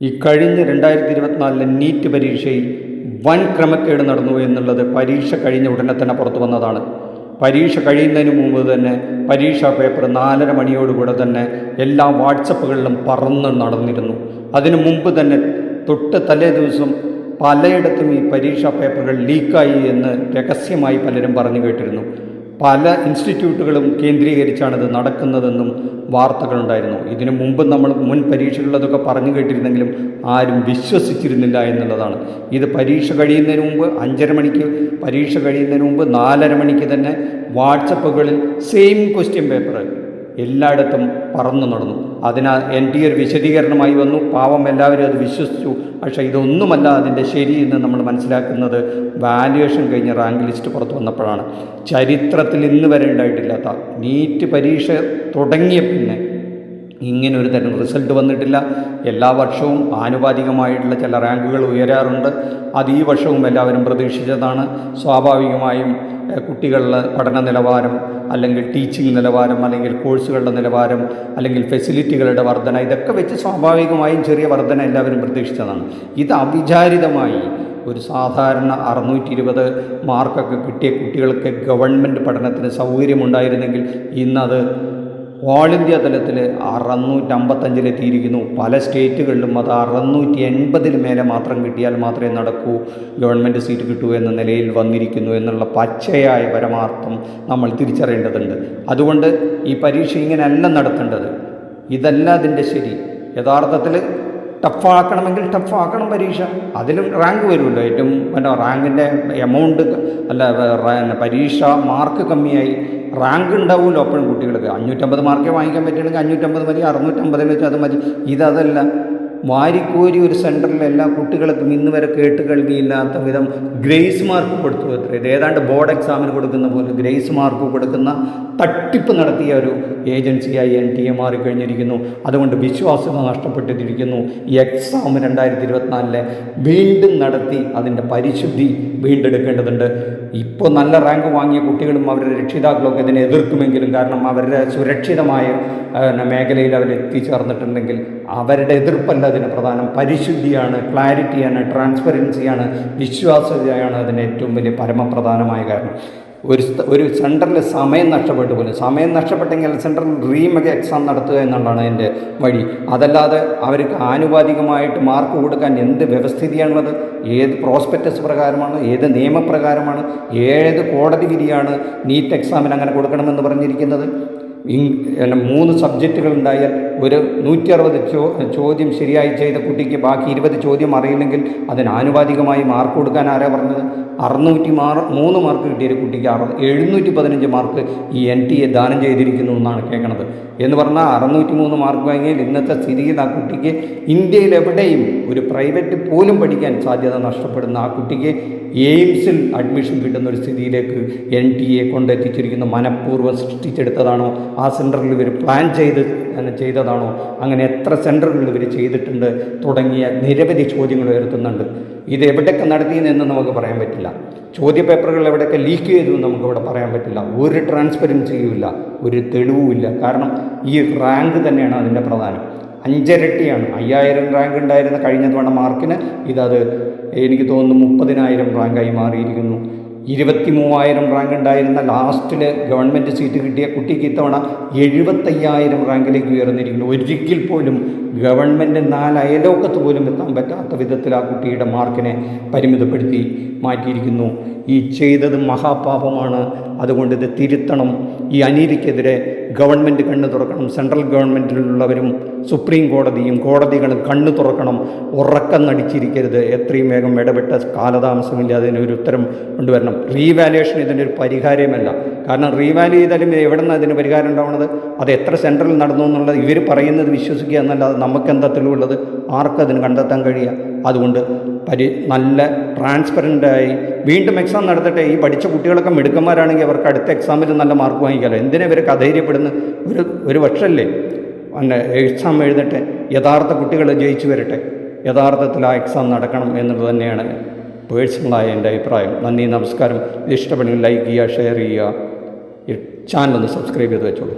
ഈ കഴിഞ്ഞ രണ്ടായിരത്തി ഇരുപത്തിനാലിലെ നീറ്റ് പരീക്ഷയിൽ വൻ ക്രമക്കേട് നടന്നു എന്നുള്ളത് പരീക്ഷ കഴിഞ്ഞ ഉടനെ തന്നെ പുറത്തു വന്നതാണ്. പരീക്ഷ കഴിയുന്നതിന് മുമ്പ് തന്നെ പരീക്ഷാ പേപ്പർ നാലര മണിയോടുകൂടെ തന്നെ എല്ലാ വാട്സപ്പുകളിലും പറന്ന് നടന്നിരുന്നു. അതിനു മുമ്പ് തന്നെ തൊട്ട് തലേ ദിവസം പലയിടത്തും ഈ പരീക്ഷാ പേപ്പറുകൾ ലീക്കായി എന്ന് രഹസ്യമായി പലരും പറഞ്ഞു കേട്ടിരുന്നു. പല ഇൻസ്റ്റിറ്റ്യൂട്ടുകളും കേന്ദ്രീകരിച്ചാണ് ഇത് നടക്കുന്നതെന്നും വാർത്തകളുണ്ടായിരുന്നു. ഇതിനു മുമ്പ് നമ്മൾ മുൻ പരീക്ഷകളിലതൊക്കെ പറഞ്ഞു കേട്ടിരുന്നെങ്കിലും ആരും വിശ്വസിച്ചിരുന്നില്ല എന്നുള്ളതാണ്. ഇത് പരീക്ഷ കഴിയുന്നതിന് മുമ്പ് അഞ്ചര മണിക്ക് പരീക്ഷ കഴിയുന്നതിന് മുമ്പ് നാലര മണിക്ക് തന്നെ വാട്സപ്പുകളിൽ സെയിം ക്വസ്റ്റ്യൻ പേപ്പർ എല്ലായിടത്തും പറന്നു നടന്നു. അതിനാൽ എൻ ടി ഒരു വിശദീകരണമായി വന്നു. പാവം എല്ലാവരും അത് വിശ്വസിച്ചു. പക്ഷേ ഇതൊന്നുമല്ല അതിന്റെ ശരി എന്ന് നമ്മൾ മനസ്സിലാക്കുന്നത്. വാല്യുവേഷൻ കഴിഞ്ഞ റാങ്ക് ലിസ്റ്റ് പുറത്തു വന്നപ്പോഴാണ്. ചരിത്രത്തിൽ ഇന്ന് വരെ ഉണ്ടായിട്ടില്ലാത്ത നീറ്റ് പരീക്ഷ തുടങ്ങിയ പിന്നെ ഇങ്ങനെ ഒരു തരം റിസൾട്ട് വന്നിട്ടില്ല. എല്ലാ വർഷവും ആനുപാതികമായിട്ടുള്ള ചില റാങ്കുകൾ ഉയരാറുണ്ട്. അത് ഈ വർഷവും എല്ലാവരും പ്രതീക്ഷിച്ചതാണ്. സ്വാഭാവികമായും കുട്ടികളുടെ പഠന നിലവാരം അല്ലെങ്കിൽ ടീച്ചിങ് നിലവാരം അല്ലെങ്കിൽ കോഴ്സുകളുടെ നിലവാരം അല്ലെങ്കിൽ ഫെസിലിറ്റികളുടെ വർധന ഇതൊക്കെ വെച്ച് സ്വാഭാവികമായും ചെറിയ വർധന എല്ലാവരും പ്രതീക്ഷിച്ചതാണ്. ഇത് അവിചാരിതമായി ഒരു സാധാരണ അറുന്നൂറ്റി ഇരുപത് മാർക്കൊക്കെ കിട്ടിയ കുട്ടികൾക്ക് ഗവൺമെന്റ് പഠനത്തിന് സൗകര്യമുണ്ടായിരുന്നെങ്കിൽ ഇന്നത് ഓൾ ഇന്ത്യ തലത്തിൽ അറുന്നൂറ്റമ്പത്തഞ്ചിലെത്തിയിരിക്കുന്നു പല സ്റ്റേറ്റുകളിലും അത് അറുന്നൂറ്റി എൺപതിന് മേലെ മാത്രം കിട്ടിയാൽ മാത്രമേ നടക്കൂ. ഗവൺമെന്റ് സീറ്റ് കിട്ടൂ എന്ന നിലയിൽ വന്നിരിക്കുന്നു എന്നുള്ള പച്ചയായ പരമാർത്ഥം നമ്മൾ തിരിച്ചറിയേണ്ടതുണ്ട്. അതുകൊണ്ട് ഈ പരീക്ഷ ഇങ്ങനെയല്ല നടത്തേണ്ടത്. ഇതല്ല അതിന്റെ ശരി. യഥാർത്ഥത്തിൽ ടഫാക്കണമെങ്കിൽ ടഫാക്കണം പരീക്ഷ. അതിലും റാങ്ക് വരുമല്ലോ. ഏറ്റവും പിന്നെ റാങ്കിന്റെ എമൗണ്ട് അല്ല പരീക്ഷ മാർക്ക് കമ്മിയായി. റാങ്ക് ഉണ്ടാവുമല്ലോ അപ്പോഴും കുട്ടികൾക്ക്. അഞ്ഞൂറ്റമ്പത് മാർക്കേ വാങ്ങിക്കാൻ പറ്റുകയാണെങ്കിൽ അഞ്ഞൂറ്റമ്പത് മതി അറുന്നൂറ്റമ്പതിന് വെച്ചാൽ അത് മതി. ഇതതല്ല. വാരിക്കോരി ഒരു സെന്ററിൽ എല്ലാ കുട്ടികൾക്കും ഇന്ന് വരെ കേട്ട് കേൾവിയില്ലാത്ത വിധം ഗ്രേസ് മാർക്ക് കൊടുത്തു അത്ര ഇത് ഏതാണ്ട് ബോർഡ് എക്സാമിന് കൊടുക്കുന്ന പോലെ ഗ്രേസ് മാർക്ക് കൊടുക്കുന്ന തട്ടിപ്പ് നടത്തിയ ഒരു ഏജൻസിയായി എൻ ടി എ മാറിക്കഴിഞ്ഞിരിക്കുന്നു. അതുകൊണ്ട് വിശ്വാസം നഷ്ടപ്പെട്ടിരിക്കുന്നു. ഈ എക്സാം രണ്ടായിരത്തി ഇരുപത്തിനാലിലെ വീണ്ടും നടത്തി അതിന്റെ പരിശുദ്ധി വീണ്ടെടുക്കേണ്ടതുണ്ട്. ഇപ്പോൾ നല്ല റാങ്ക് വാങ്ങിയ കുട്ടികളും അവരുടെ രക്ഷിതാക്കളൊക്കെ ഇതിനെ എതിർക്കുമെങ്കിലും കാരണം അവരുടെ സുരക്ഷിതമായ മേഖലയിൽ അവർ എത്തിച്ചേർന്നിട്ടുണ്ടെങ്കിൽ അവരുടെ എതിർപ്പല്ല അതിന് പ്രധാനം പരിശുദ്ധിയാണ് ക്ലാരിറ്റിയാണ് ട്രാൻസ്പെറൻസിയാണ് വിശ്വാസ്യതയാണ് അതിന് ഏറ്റവും വലിയ പരമപ്രധാനമായ കാരണം. ഒരു ഒരു സെന്ററിൽ സമയം നഷ്ടപ്പെട്ടു പോലും. സമയം നഷ്ടപ്പെട്ടെങ്കിൽ സെന്ററിൽ റീമേക്ക് എക്സാം നടത്തുക എന്നുള്ളതാണ് അതിന്റെ വഴി. അതല്ലാതെ അവർക്ക് ആനുപാതികമായിട്ട് മാർക്ക് കൊടുക്കാൻ എന്ത് വ്യവസ്ഥിതിയാണുള്ളത്? ഏത് പ്രോസ്പെക്റ്റസ് പ്രകാരമാണ്? ഏത് നിയമപ്രകാരമാണ്? ഏത് കോടതി വിധിയാണ് നീറ്റ് എക്സാമിന് അങ്ങനെ കൊടുക്കണമെന്ന് പറഞ്ഞിരിക്കുന്നത്? മൂന്ന് സബ്ജക്റ്റുകൾ ഉണ്ടായാൽ ഒരു നൂറ്റി അറുപത് ചോദ്യം ശരിയായി ചെയ്ത കുട്ടിക്ക് ബാക്കി ഇരുപത് ചോദ്യം അറിയില്ലെങ്കിൽ അതിന് ആനുപാതികമായി മാർക്ക് കൊടുക്കാൻ ആരാ പറഞ്ഞത്? അറുന്നൂറ്റി മാർ മൂന്ന് മാർക്ക് കിട്ടിയ കുട്ടിക്ക് അറു എഴുന്നൂറ്റി പതിനഞ്ച് മാർക്ക് ഈ എൻ ടി എ ദാനം ചെയ്തിരിക്കുന്നു എന്നാണ് കേൾക്കുന്നത് എന്ന് പറഞ്ഞാൽ അറുന്നൂറ്റി മൂന്ന് മാർക്ക് വാങ്ങിയാൽ ഇന്നത്തെ സ്ഥിതിയിൽ ആ കുട്ടിക്ക് ഇന്ത്യയിൽ എവിടെയും ഒരു പ്രൈവറ്റ് പോലും പഠിക്കാൻ സാധ്യത നഷ്ടപ്പെടുന്ന ആ കുട്ടിക്ക് എയിംസിൽ അഡ്മിഷൻ കിട്ടുന്ന ഒരു സ്ഥിതിയിലേക്ക് എൻ ടി എ കൊണ്ടെത്തിച്ചിരിക്കുന്ന. മനഃപൂർവം സൃഷ്ടിച്ചെടുത്തതാണോ? ആ സെന്ററിൽ ഇവർ പ്ലാൻ ചെയ്ത് ചെയ്തതാണോ? അങ്ങനെ എത്ര സെന്ററുകളിൽ ഇവർ ചെയ്തിട്ടുണ്ട് തുടങ്ങിയ നിരവധി ചോദ്യങ്ങൾ ഉയർത്തുന്നുണ്ട്. ഇത് എവിടെയൊക്കെ നടത്തിയെന്ന് നമുക്ക് പറയാൻ പറ്റില്ല. ചോദ്യപേപ്പറുകൾ എവിടെയൊക്കെ ലീക്ക് ചെയ്തു എന്ന് നമുക്കിവിടെ പറയാൻ പറ്റില്ല. ഒരു ട്രാൻസ്പെറൻസിയും ഇല്ല. ഒരു തെളിവുമില്ല കാരണം ഈ റാങ്ക് തന്നെയാണ് അതിന്റെ പ്രധാനം. അഞ്ചിരട്ടിയാണ്. അയ്യായിരം റാങ്ക് ഉണ്ടായിരുന്ന കഴിഞ്ഞ തവണ മാർക്കിന് ഇതത് എനിക്ക് തോന്നുന്നു മുപ്പതിനായിരം റാങ്കായി മാറിയിരിക്കുന്നു. ഇരുപത്തി മൂവായിരം റാങ്ക് ഉണ്ടായിരുന്ന ലാസ്റ്റിൽ ഗവൺമെന്റ് സീറ്റ് കിട്ടിയ കുട്ടിക്ക് ഇത്തവണ എഴുപത്തയ്യായിരം റാങ്കിലേക്ക് ഉയർന്നിരിക്കുന്നു. ഒരിക്കൽ പോലും ഗവൺമെന്റ് നാല് അയലോക്കത്ത് പോലും എത്താൻ പറ്റാത്ത വിധത്തിൽ ആ കുട്ടിയുടെ മാർക്കിനെ പരിമിതപ്പെടുത്തി മാറ്റിയിരിക്കുന്നു. ഈ ചെയ്തത് മഹാപാപമാണ്. അതുകൊണ്ട് ഇത് തിരുത്തണം. ഈ അനീതിക്കെതിരെ ഗവൺമെന്റ് കണ്ണു തുറക്കണം. സെൻട്രൽ ഗവൺമെന്റിലുള്ളവരും സുപ്രീം കോടതിയും കോടതികളും കണ്ണു തുറക്കണം. ഉറക്കം നടിച്ചിരിക്കരുത്. എത്രയും വേഗം ഇടപെട്ട കാലതാമസമില്ലാതെ അതിനൊരു ഉത്തരം കൊണ്ടുവരണം. റീവാലുവേഷൻ ഇതിന്റെ ഒരു പരിഹാരമല്ല. കാരണം റീവാല്യൂ ചെയ്താലും എവിടെ നിന്ന് അതിന് പരിഹാരം ഉണ്ടാവുന്നത് അത് എത്ര സെൻട്രൽ നടന്നു എന്നുള്ളത് ഇവർ പറയുന്നത് വിശ്വസിക്കുക എന്നല്ലാതെ നമുക്കെന്താ തെളിവുള്ളത്? ആർക്കതിന് കണ്ടെത്താൻ കഴിയുക. അതുകൊണ്ട് പരി നല്ല ട്രാൻസ്പെറന്റായി വീണ്ടും എക്സാം നടത്തട്ടെ. ഈ പഠിച്ച കുട്ടികളൊക്കെ മിടുക്കന്മാരാണെങ്കിൽ അവർക്ക് അടുത്ത എക്സാമിൽ നല്ല മാർക്ക് വാങ്ങിക്കാമല്ലോ എന്തിനാ ഇവർക്ക് അധൈര്യപ്പെടുന്ന ഒരു ഒരു വർഷമല്ലേ അന്നെ എക്സാം എഴുതട്ടെ. യഥാർത്ഥ കുട്ടികൾ ജയിച്ചു വരട്ടെ. യഥാർത്ഥത്തിൽ ആ എക്സാം നടക്കണം എന്നുള്ളത് തന്നെയാണ് പേഴ്സണലായ എന്റെ അഭിപ്രായം. നന്ദി നമസ്കാരം. ഇത് ഇഷ്ടപ്പെടുമെങ്കിൽ ലൈക്ക് ചെയ്യുക ഷെയർ ചെയ്യുക. ചാനൽ ഒന്ന് സബ്സ്ക്രൈബ് ചെയ്ത് വെച്ചോളൂ.